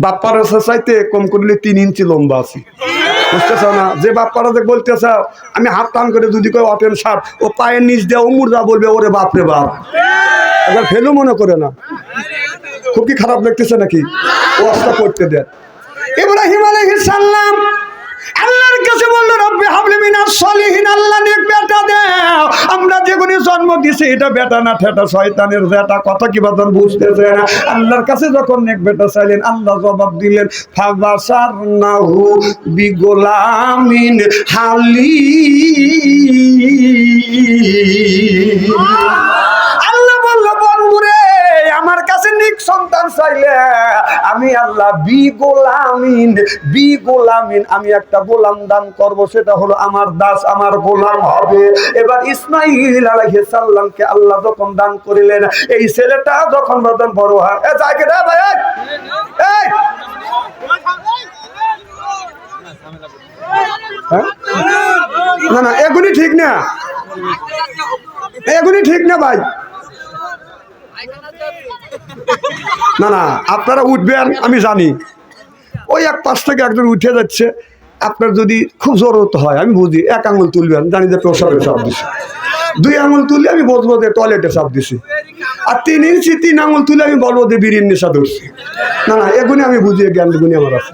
বাপ্পার চাইতে কম করলে তিন ইঞ্চি লম্বা আছি। বুঝতেছ না? যে বাপ্পারা যে বলতেছ, আমি হাত টান করে যদি কেউ অটেন সার, ও পায়ের নিচ দিয়ে উমুর যা বলবে, ওরে বাপ রে বাপ। এবার ফেলু মনে করে না। খুব কি খারাপ লাগতেছে নাকি? ও আস্তা করতে দেন। ইব্রাহিম আলাইহিস সালাম জন্ম দিছে, এটা বেটা না ঠেটা শয়তানের বেটা, কথা কি বাদন বুঝতেছে না। আল্লাহর কাছে যখন নেক বেটা চাইলেন, আল্লাহ জবাব দিলেন, ফাবাসারনাহু বিগোলামিন হালি আল্লাহ বলল, বন্ধুরে, আমার কাছে নিক সন্তান চাইলে আমি আল্লাহ বি গোলামিন বি গোলামিন আমি একটা গোলাম দান করব, সেটা হলো আমার দাস, আমার গোলাম হবে এবার ইসমাইল আলাইহিস সালামকে আল্লাহ যখন দান করিলেন, এই ছেলেটা যখন বর্তমান বড় হয় এ ভাই! এই হ্যাঁ? না না, এগুলি ঠিক না এগুলি ঠিক না ভাই না না, আপনারা উঠবেন, আমি জানি। ওই এক পাশ থেকে একজন উঠে যাচ্ছে, আপনার যদি খুব জরুরত হয়, আমি বুঝি, এক আঙুল তুলবেন, জানি যে প্রসাবের চাপ দিছি। দুই আঙুল তুলে আমি বলব যে টয়লেটে চাপ দিছি। আর তিন ইঞ্চি তিন আঙুল তুলে আমি বলব যে বিরিয়ানি নেশা ধরছি না না, এগুলি আমি বুঝি জ্ঞান গুণি আমার আছে।